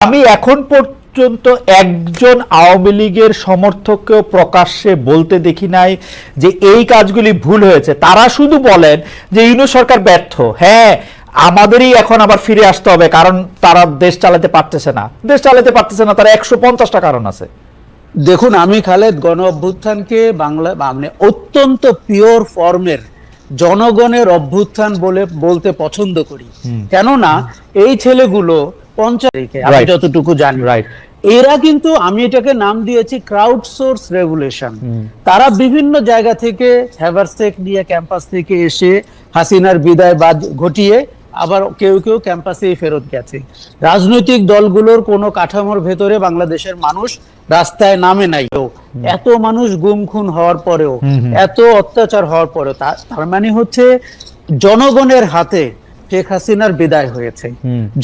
আমি এখন পর্যন্ত একজন আওয়ামী লীগের সমর্থককেও প্রকাশ্যে বলতে দেখি নাই যে এই কাজগুলি ভুল হয়েছে। তারা শুধু বলেন যে ইউনো সরকার ব্যর্থ। হ্যাঁ আমাদেরই এখন আবার ফিরে আসতে হবে কারণ তারা দেশ চালাতে পারতেছে না। দেশ চালাতে পারতেছে না তারা একশো পঞ্চাশটা কারণ আছে। দেখুন আমি খালেদ গণ অভ্যুত্থানকে বাংলা মানে অত্যন্ত পিওর ফর্মের জনগণের অভ্যুত্থান বলে বলতে পছন্দ করি। কেননা এই ছেলেগুলো আমি যতটুকু জানি। Right. এরা কিন্তু আমি এটাকে নাম দিয়েছি ক্রাউড সোর্স রেগুলেশন তারা বিভিন্ন জায়গা থেকে হ্যাভারসেক নিয়ে ক্যাম্পাস থেকে এসে হাসিনার বিদায় বাদ ঘটিয়ে আবার কেউ কেউ ক্যাম্পাসেই ফেরত গেছে। রাজনৈতিক দলগুলোর কোনো কাঠামোর ভেতরে বাংলাদেশের মানুষ রাস্তায় নামে নাই। এত মানুষ গুম খুন হওয়ার পরেও এত অত্যাচার হওয়ার পরেও তার মানে হচ্ছে জনগণের হাতে শেখ হাসিনার বিদায় হয়েছে।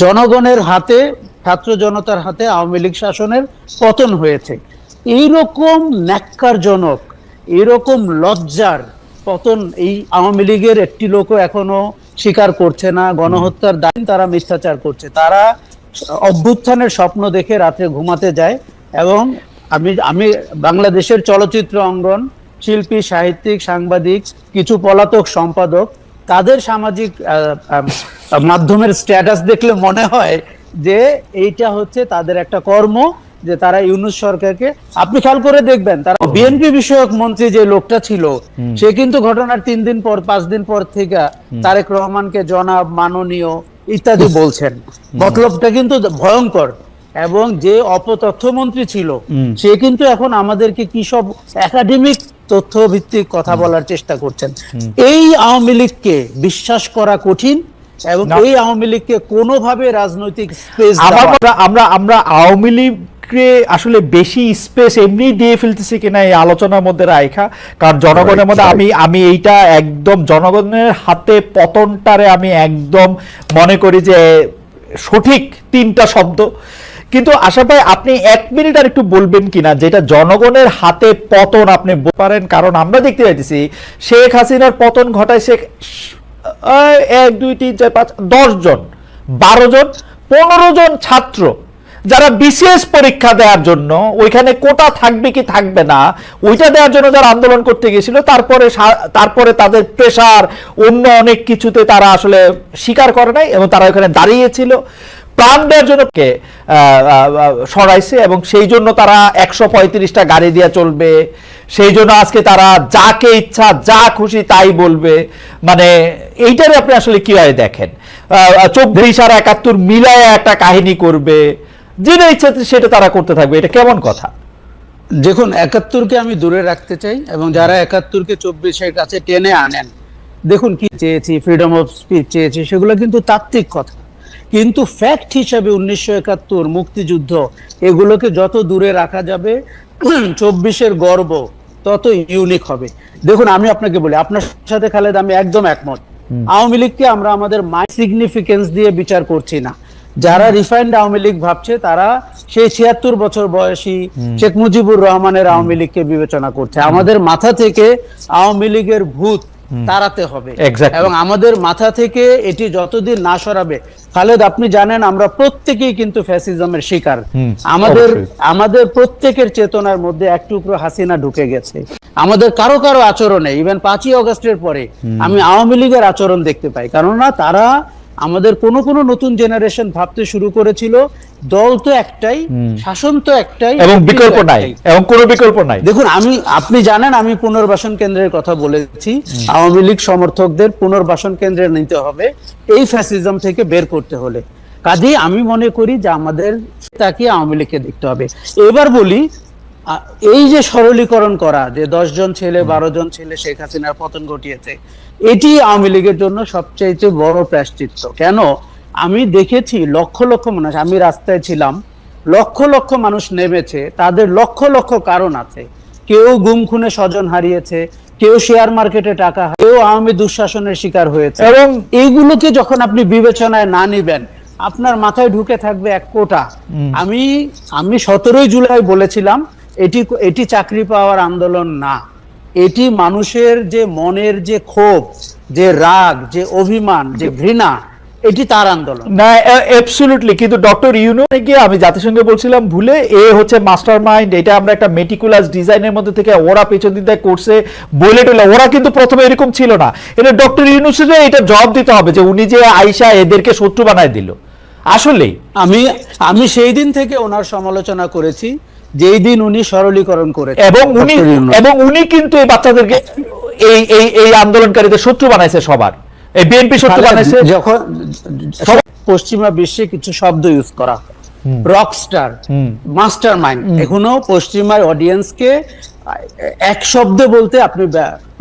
জনগণের হাতে ছাত্র জনতার হাতে আওয়ামী লীগ শাসনের পতন হয়েছে। এইরকম ন্যাক্কারজনক এরকম লজ্জার পতন এই আওয়ামী লীগের একটি লোকও এখনও স্বীকার করছে না গণহত্যার দায় তারা মিথ্যাচার করছে। তারা অভ্যুত্থানের স্বপ্ন দেখে রাতে ঘুমাতে যায় এবং আমি আমি বাংলাদেশের চলচ্চিত্র অঙ্গন শিল্পী সাহিত্যিক সাংবাদিক কিছু পলাতক সম্পাদক তাদের সামাজিক মাধ্যমের স্ট্যাটাস দেখলে মনে হয় যে এইটা হচ্ছে তাদের একটা কর্ম যে তারা ইউনুস সরকারকে আপনি খেয়াল করে দেখবেন তারা বিএনপি বিষয়ক মন্ত্রী যে লোকটা ছিল সে কিন্তু ঘটনার তিন দিন পর পাঁচ দিন পর থেকে তারেক রহমানকে জনাব মাননীয় ইত্যাদি বলছেন। মতলবটা কিন্তু ভয়ঙ্কর। এবং যে অপতথ্যমন্ত্রী ছিল সে কিন্তু এখন আমাদেরকে কি সব একাডেমিক তথ্য ভিত্তিক কথা বলার চেষ্টা করছেন। এই আওয়ামী লীগকে বিশ্বাস করা কঠিন এবং এই আওয়ামী লীগকে কোনোভাবে রাজনৈতিক স্পেস আমার আমরা আওয়ামী লীগকে আসলে বেশি স্পেস এমনি দিয়ে ফেলতেছি কিনা এই আলোচনার মধ্যে রাখা কারণ জনগণের মধ্যে আমি আমি এইটা একদম জনগণের হাতে পতনটারে আমি একদম মনে করি যে সঠিক তিনটা শব্দ। কিন্তু আশা ভাই, আপনি এক মিনিট আর একটু বলবেন কিনা, যেটা জনগণের হাতে পতন আপনি পারেন, কারণ আমরা দেখতে পাইতেছি শেখ হাসিনার পতন ঘটায় শেখ এক, দুই, তিন, চার, পাঁচ, দশ জন, বারো জন, পনেরো জন ছাত্র যারা বিশেষ পরীক্ষা দেওয়ার জন্য, ওইখানে কোটা থাকবে কি থাকবে না, ওইটা দেওয়ার জন্য যারা আন্দোলন করতে গেছিল, তারপরে তারপরে তাদের প্রেশার অন্য অনেক কিছুতে তারা আসলে স্বীকার করে নাই এবং তারা ওখানে দাঁড়িয়েছিল। প্রাণ দেওয়ার জন্য কে সরাইছে এবং সেই জন্য তারা একশো পঁয়ত্রিশটা গাড়ি দিয়ে চলবে। সেই জন্য আজকে তারা যাকে ইচ্ছা, যা খুশি তাই বলবে। মানে এইটারে আপনি আসলে কীভাবে দেখেন। চব্বিশ আর একাত্তর মিলায় একটা কাহিনী করবে। যেটা ইচ্ছা সেটা তারা করতে থাকবে। এটা কেমন কথা? দেখুন, একাত্তরকে আমি দূরে রাখতে চাই এবং যারা একাত্তরকে চব্বিশের কাছে টেনে আনেন, দেখুন কি চেয়েছি ফ্রিডম অফ স্পিচ চেয়েছি, সেগুলো কিন্তু তাত্ত্বিক কথা। কিন্তু ফ্যাক্ট হিসাবে উনিশশো একাত্তর মুক্তিযুদ্ধ এগুলোকে যত দূরে রাখা যাবে চব্বিশের গর্ব তত ইউনিক হবে। দেখুন আমি আপনাকে বলি আপনার সাথে খালেদ আমি একদম একমত। আওয়ামী লীগকে আমরা আমাদের মাই সিগনিফিকেন্স দিয়ে বিচার করছি না। যারা রিফাইন্ড আওয়ামী লীগ ভাবছে তারা সেই ছিয়াত্তর বছর বয়সী শেখ মুজিবুর রহমানের আওয়ামী লীগকে বিবেচনা করছে। আমাদের মাথা থেকে আওয়ামী লীগের ভূত তাড়াতে হবে। এবং আমাদের মাথা থেকে এটি যতদিন না সরাবে খালেদ আপনি জানেন আমরা প্রত্যেকেই কিন্তু ফ্যাসিজমের শিকার। আমাদের আমাদের প্রত্যেকের চেতনার মধ্যে এক টুকরো হাসিনা ঢুকে গেছে। আমাদের কারও কারও আচরণে ইভেন পাঁচই অগস্টের পরে আমি আওয়ামী লীগের আচরণ দেখতে পাই। কেননা তারা আমাদের কোন কোন নতুন জেনারেশন ভাবতে শুরু করেছিল দল তো একটাই শাসন তো একটাই এবং বিকল্প নাই এবং কোনো বিকল্প নাই। দেখুন আমি আপনি জানেন আমি পুনর্বাসন কেন্দ্রের কথা বলেছি। আওয়ামী লীগ সমর্থকদের পুনর্বাসন কেন্দ্রে নিতে হবে এই ফ্যাসিজম থেকে বের করতে হলে। কাজেই আমি মনে করি যে আমাদের তাকে আওয়ামী লীগকে দেখতে হবে। এবার বলি এই যে সরলীকরণ করা যে দশ জন ছেলে বারো জন ছেলে শেখ হাসিনার পতন ঘটিয়েছে এটি আওয়ামী লীগের জন্য সবচাইতে বড় প্রায়শ্চিত্ত। কেন? আমি দেখেছি লক্ষ লক্ষ মানুষ আমি রাস্তায় ছিলাম লক্ষ লক্ষ মানুষ নেমেছে তাদের লক্ষ লক্ষ কারণ আছে। কেউ গুম খুনে স্বজন হারিয়েছে কেউ শেয়ার মার্কেটে টাকা কেউ আওয়ামী দুঃশাসনের শিকার হয়েছে। এবং এইগুলোকে যখন আপনি বিবেচনায় না নিবেন আপনার মাথায় ঢুকে থাকবে এক কোটা। আমি আমি সতেরোই জুলাই বলেছিলাম এটি এটি চাকরি পাওয়ার আন্দোলন না। এটি মানুষের যে মনের যে ক্ষোভ যে রাগ যে অভিমান যে ঘৃণা এটি তার আন্দোলন। না অ্যাবসলিউটলি কিন্তু ডক্টর ইউনো গিয়ে আমি জাতিসংঘে বলছিলাম ভুলে এ হচ্ছে মাস্টার মাইন্ড এটা আমরা একটা মেটিকুলাস ডিজাইনের মধ্যে থেকে ওরা পেছন দিতে করছে বলে টলে ওরা কিন্তু প্রথমে এরকম ছিল না। এটা ডক্টর ইউনুসের এটা জবাব দিতে হবে যে উনি যে আইসা এদেরকে শত্রু বানায় দিল। আসলেই। আমি আমি সেই দিন থেকে ওনার সমালোচনা করেছি। যেই দিন উনি সরলীকরণ করেছেন এবং উনি এবং উনি কিন্তু এই বাচ্চাদেরকে এই এই এই আন্দোলনকারীদের শত্রু বানাইছে সবার। এই বিএনপি শত্রু বানাইছে। যখন পশ্চিমা বিশ্বে কিছু শব্দ ইউজ করা রকস্টার মাস্টার মাইন্ড এখনও পশ্চিমা অডিয়েন্সকে এক শব্দে বলতে আপনি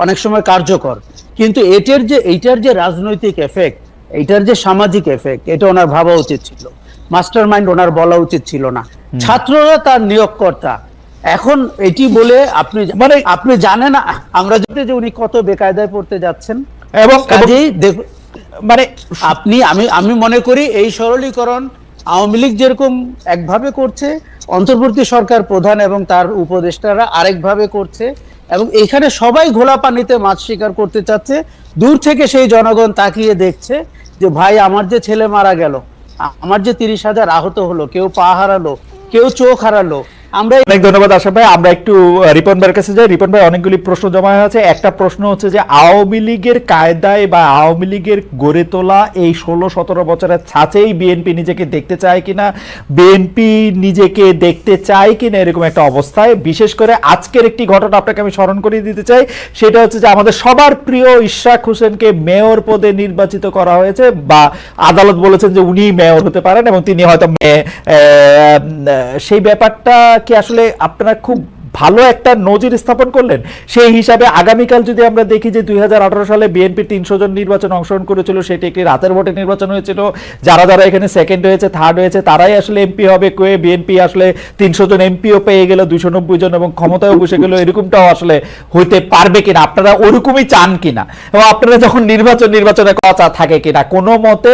অনেক সময় কার্যকর। কিন্তু এটার যে এইটার যে রাজনৈতিক এফেক্ট এইটার যে সামাজিক এফেক্ট এটা ওনার ভাবা উচিত ছিল। মাস্টার মাইন্ড ওনার বলা উচিত ছিল না। ছাত্ররা তার নিয়োগকর্তা। এখন এটি বলে আপনি মানে- আপনি জানেন আমরা জানি যে উনি কত বেকায়দায় পড়তে যাচ্ছেন। এবং কাজেই দেখ মানে আপনি আমি আমি মনে করি এই সরলীকরণ আওয়ামী লীগ যেরকম একভাবে করছে অন্তর্বর্তী সরকার প্রধান এবং তার উপদেষ্টারা আরেকভাবে করছে এবং এখানে সবাই ঘোলা পানিতে মাছ শিকার করতে চাচ্ছে দূর থেকে সেই জনগণ তাকিয়ে দেখছে যে ভাই আমার যে ছেলে মারা গেল আমার যে তিরিশ হাজার আহত হলো কেউ পা হারালো কেউ চোখ হারালো। আমরা অনেক ধন্যবাদ আশা ভাই। আমরা একটু রিপন ভাইয়ের কাছে যাই। রিপন ভাই, অনেকগুলি প্রশ্ন জমা আছে। একটা প্রশ্ন হচ্ছে যে, আওয়ামী লীগের কায়দায় বা আওয়ামী লীগের গড়ে তোলা এই ষোলো সতেরো বছরের ছাঁচেই বিএনপি নিজেকে দেখতে চায় কিনা, বিএনপি নিজেকে দেখতে চায় কিনা, এরকম একটা অবস্থায়। বিশেষ করে আজকের একটি ঘটনা আপনাকে আমি স্মরণ করিয়ে দিতে চাই। সেটা হচ্ছে যে, আমাদের সবার প্রিয় ইশরাক হোসেনকে মেয়র পদে নির্বাচিত করা হয়েছে বা আদালত বলেছেন যে উনি মেয়র হতে পারেন এবং তিনি হয়তো সেই ব্যাপারটা কি আসলে আপনারা খুব ভালো একটা নজির স্থাপন করলেন? সেই হিসাবে আগামীকাল যদি আমরা দেখি যে দুই হাজার আঠারো সালে বিএনপি তিনশো জন নির্বাচন অংশগ্রহণ করেছিল, সেটি একটি রাতের ভোটে নির্বাচন হয়েছিল। যারা যারা এখানে সেকেন্ড হয়েছে থার্ড হয়েছে, তারাই আসলে এমপি হবে। কয়ে বিএনপি আসলে তিনশো জন এমপিও পেয়ে গেল দুশো নব্বই জন এবং ক্ষমতায়ও বসে গেল। এরকমটাও আসলে হইতে পারবে কিনা? আপনারা ওরকমই চান কিনা? এবং আপনারা যখন নির্বাচন নির্বাচনে কথা থাকে কিনা? কোনো মতে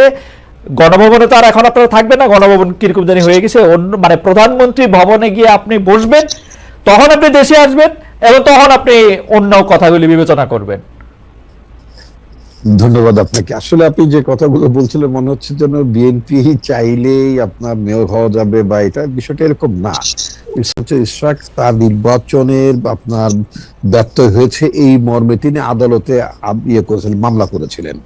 গণভবনে তো আর এখন আপনারা থাকবেন না, গণভবন কীরকম জানি হয়ে গেছে। অন্য মানে প্রধানমন্ত্রী ভবনে গিয়ে আপনি বসবেন, তখন আপনি দেশে আসবেন এবং তখন আপনি অন্য কথাগুলি বিবেচনা করবেন। ধন্যবাদ আপনাকে। আসলে আপনি যে কথাগুলো বলছিলেন, মনে হচ্ছে যেন বিএনপি চাইলেই আপনার মেয়র হওয়া যাবে বা এটা বিষয়টা এরকম না। তার নির্বাচনের আপনার ব্যর্থ হয়েছে এই মর্মে। তিনি আদালতে ইয়ে করেছিলেন, মামলা করেছিলেন।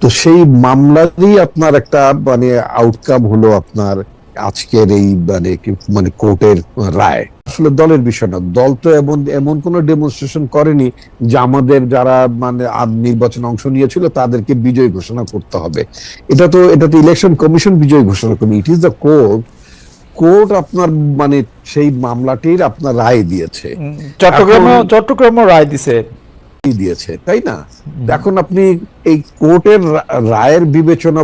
তো সেই মামলারই আপনার একটা মানে আউটকাম হলো আপনার আজকের এই মানে মানে কোর্টের রায়। আসলে দলের বিষয় না দল তো এমন এমন কোন ডেমনস্ট্রেশন করেনি যে আমাদের যারা মানে আদ- নির্বাচনে অংশ নিয়েছিল তাদেরকে বিজয় ঘোষণা করতে হবে। এটা তো এটা তো ইলেকশন কমিশন বিজয় ঘোষণা করবে। It is the court court আপনার মানে সেই মামলাটির আপনার রায় দিয়েছে। চট্টগ্রামে চট্টগ্রামও রায় দিছে। দিয়েছে তাই না? এখন আপনি এই কোর্টের রায়ের বিবেচনা